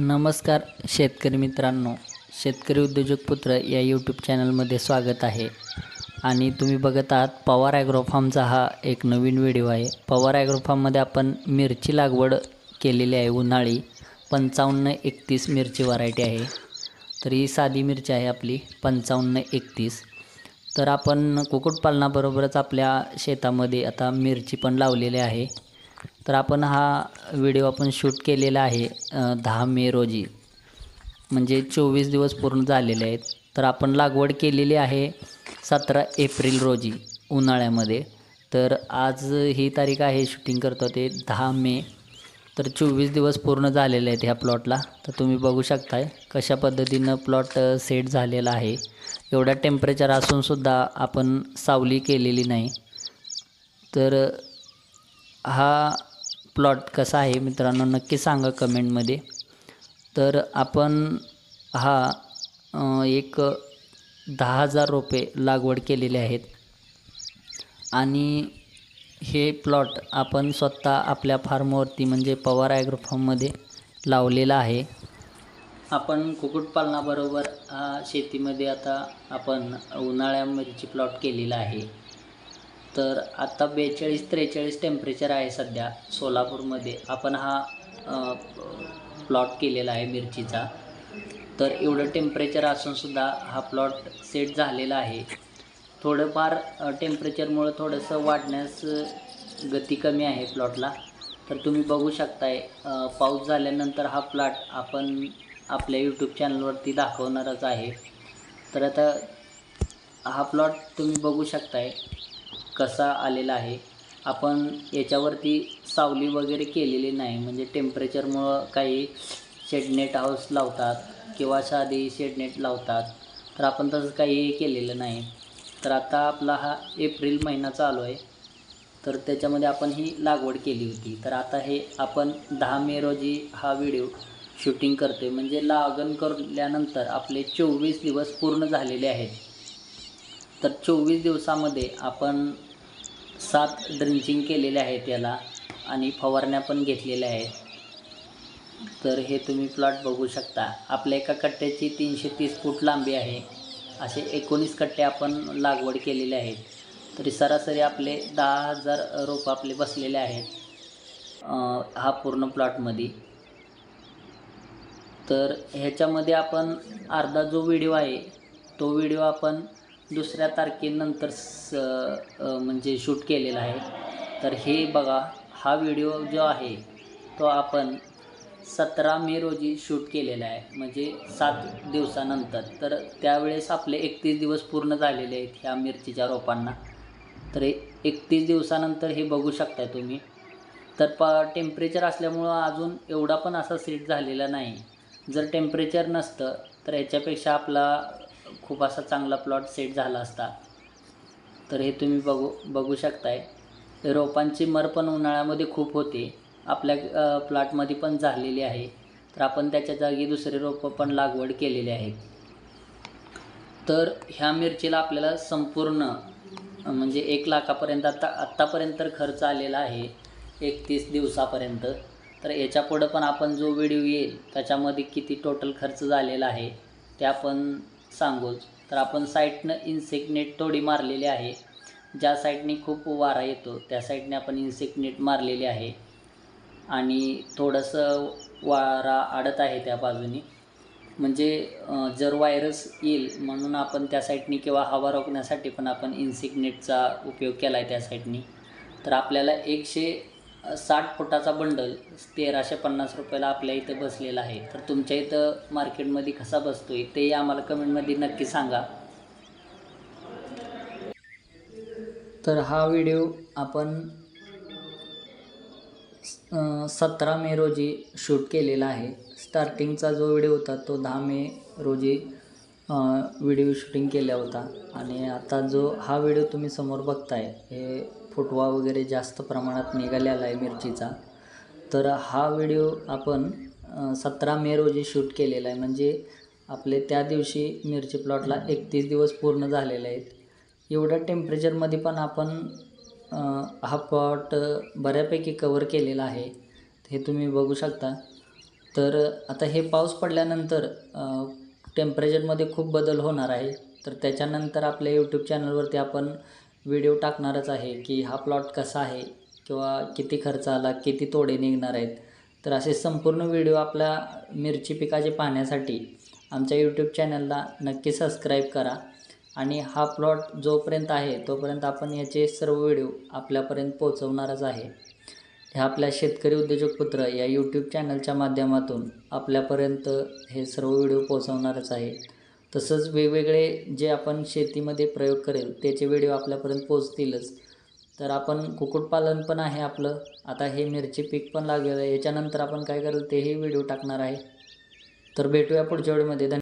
नमस्कार शेतकरी मित्रांनो. शेतकरी उद्योजक पुत्र या यूट्यूब चॅनलमध्ये स्वागत आहे. आणि तुम्ही बघत आहात पवार ॲग्रो फार्मचा हा एक नवीन व्हिडिओ आहे. पवार ॲग्रो फार्ममध्ये आपण मिरची लागवड केलेली आहे उन्हाळी. पंचावन्न एकतीस मिरची व्हरायटी आहे. तर ही साधी मिरची आहे आपली पंचावन्न एकतीस. तर आपण कुक्कुटपालनाबरोबरच आपल्या शेतामध्ये आता मिरची पण लावलेली आहे. तर आपण हा व्हिडिओ आपण शूट केलेला आहे दहा मे रोजी. म्हणजे चोवीस दिवस पूर्ण झालेले आहेत. तर आपण लागवड केलेली आहे सतरा एप्रिल रोजी उन्हाळ्यामध्ये. तर आज ही तारीख आहे शूटिंग करतो ते दहा मे. तर चोवीस दिवस पूर्ण झालेले आहेत ह्या प्लॉटला तर तुम्ही बघू शकताय कशा पद्धतीनं प्लॉट सेट झालेला आहे. एवढा टेम्परेचर असूनसुद्धा आपण सावली केलेली नाही. तर हा प्लॉट कसा आहे मित्रांनो नक्की सांगा कमेंटमध्ये. तर आपण हा एक दहा हजार रोपे लागवड केलेले आहेत. आणि हे प्लॉट आपण स्वतः आपल्या फार्मवरती म्हणजे पवार ॲग्रो फार्ममध्ये लावलेला आहे. आपण कुक्कुटपालनाबरोबर हा शेतीमध्ये आता आपण उन्हाळ्यामध्येची प्लॉट केलेला आहे. तर आत्ता बेचाळीस त्रेचाळीस टेम्परेचर आहे सध्या सोलापूरमध्ये. आपण हा प्लॉट केलेला आहे मिरचीचा. तर एवढं टेम्परेचर असूनसुद्धा हा प्लॉट सेट झालेला आहे. थोडंफार टेम्परेचरमुळं थोडंसं वाढण्यास गती कमी आहे प्लॉटला तर तुम्ही बघू शकताय पाऊस झाल्यानंतर हा प्लॉट आपण आपल्या यूट्यूब चॅनलवरती दाखवणारच आहे. तर आता हा प्लॉट तुम्ही बघू शकताय. कसा आलेला आहे? आपण याच्यावरती सावली वगैरे केलेली नाही. म्हणजे टेम्परेचरमुळं काही शेडनेट हाऊस लावतात किंवा साधी शेडनेट लावतात. तर आपण तसं काही केलेलं नाही. तर आता आपला हा एप्रिल महिना चालू आहे. तर त्याच्यामध्ये आपण ही लागवड केली होती. तर आता हे आपण दहा मे रोजी हा व्हिडिओ शूटिंग करते म्हणजे लागण करल्यानंतर आपले चोवीस दिवस पूर्ण झालेले आहेत. तर चोवीस दिवसामध्ये आपण सात ड्रिंचिंग केलेले आहेत याला आणि फवारण्या पण घेतलेल्या आहेत. तर हे तुम्ही प्लॉट बघू शकता. आपल्या एका कट्ट्याची तीनशे तीस फूट लांबी आहे. असे एकोणीस कट्टे आपण लागवड केलेले आहेत. तरी सरासरी आपले दहा हजार रोपं आपले बसलेले आहेत. हा पूर्ण प्लॉटमध्ये तर ह्याच्यामध्ये आपण अर्धा जो व्हिडिओ आहे तो व्हिडिओ आपण दुसऱ्या तारखेनंतर स म्हणजे शूट केलेला आहे. तर हे बघा हा व्हिडिओ जो आहे तो आपण सतरा मे रोजी शूट केलेला आहे. म्हणजे सात दिवसानंतर. तर त्यावेळेस आपले एकतीस दिवस पूर्ण झालेले आहेत ह्या मिरचीच्या रोपांना. तर एकतीस दिवसानंतर हे बघू शकताय तुम्ही. तर प टेम्परेचर असल्यामुळं अजून एवढा पण असा सेट झालेला नाही. जर टेम्परेचर नसतं तर याच्यापेक्षा आपला खूप असा चांगला प्लॉट सेट झाला असता. तर हे तुम्ही बघू बघू शकताय. रोपांची मर पण उन्हाळ्यामध्ये खूप होते. आपल्या प्लॉटमध्ये पण झालेली आहे. तर आपण त्याच्या जागी दुसरे रोपं पण लागवड केलेली आहेत. तर ह्या मिरचीला आपल्याला संपूर्ण म्हणजे एक लाखापर्यंत आत्ता आत्तापर्यंत खर्च आलेला आहे. एकतीस दिवसापर्यंत. तर याच्या पुढं पण आपण जो व्हिडिओ येईल त्याच्यामध्ये किती टोटल खर्च झालेला आहे ते आपण सांगूच. तर आपण साईटनं इन्सेक्ट नेट थोडी मारलेली आहे. ज्या साईडने खूप वारा येतो त्या साईडने आपण इन्सेक्ट नेट मारलेली आहे. आणि थोडंसं वारा अडत आहे त्या बाजूनी. म्हणजे जर व्हायरस येईल म्हणून आपण त्या साईडनी किंवा हवा रोखण्यासाठी पण आपण इन्सेक्ट नेटचा उपयोग केला आहे त्या साईडनी तर आपल्याला एकशे साठ फुटाचा बंडल तेराशे पन्नास रुपयाला आपल्या इथं बसलेला आहे. तर तुमच्या इथं मार्केटमध्ये कसा बसतो आहे तेही आम्हाला कमेंटमध्ये नक्की सांगा. तर हा व्हिडिओ आपण सतरा मे रोजी शूट केलेला आहे. स्टार्टिंगचा जो व्हिडिओ होता तो दहा मे रोजी व्हिडिओ शूटिंग केला होता. आणि आता जो हा व्हिडिओ तुम्ही समोर बघताय हे फुटवा वगैरे जास्त प्रमाणात निघालेला आहे मिरचीचा. तर हा व्हिडिओ आपण सतरा मे रोजी शूट केलेला आहे. म्हणजे आपले त्या दिवशी मिरची प्लॉटला एकतीस दिवस पूर्ण झालेले आहेत. एवढ्या टेम्परेचरमध्ये पण आपण हा प्लॉट बऱ्यापैकी कवर केलेला आहे. हे तुम्ही बघू शकता. तर आता हे पाऊस पडल्यानंतर टेम्परेचरमध्ये खूप बदल होणार आहे. तर त्याच्यानंतर आपल्या यूट्यूब चॅनलवरती आपण व्हिडिओ टाकणारच आहे की हा प्लॉट कसा आहे किंवा किती खर्च आला किती तोडे निघणार आहेत. तर असे संपूर्ण व्हिडिओ आपल्या मिरची पिकाचे पाहण्यासाठी आमच्या यूट्यूब चॅनलला नक्की सबस्क्राईब करा. आणि हा प्लॉट जोपर्यंत आहे तोपर्यंत आपण याचे सर्व व्हिडिओ आपल्यापर्यंत पोहोचवणारच आहे. ह्या आपल्या शेतकरी उद्योजक पुत्र या यूट्यूब चॅनलच्या माध्यमातून आपल्यापर्यंत हे सर्व व्हिडिओ पोहोचवणारच आहे. तसंच वेगवेगळे जे आपण शेतीमध्ये प्रयोग करेल त्याचे व्हिडिओ आपल्यापर्यंत पोचतीलच तर आपण कुक्कुटपालन पण आहे आपलं. आता हे मिरची पीक पण लागलेलं आहे. याच्यानंतर आपण काय करेल तेही व्हिडिओ टाकणार आहे. तर भेटूया पुढच्या वेळेमध्ये धन्यवाद.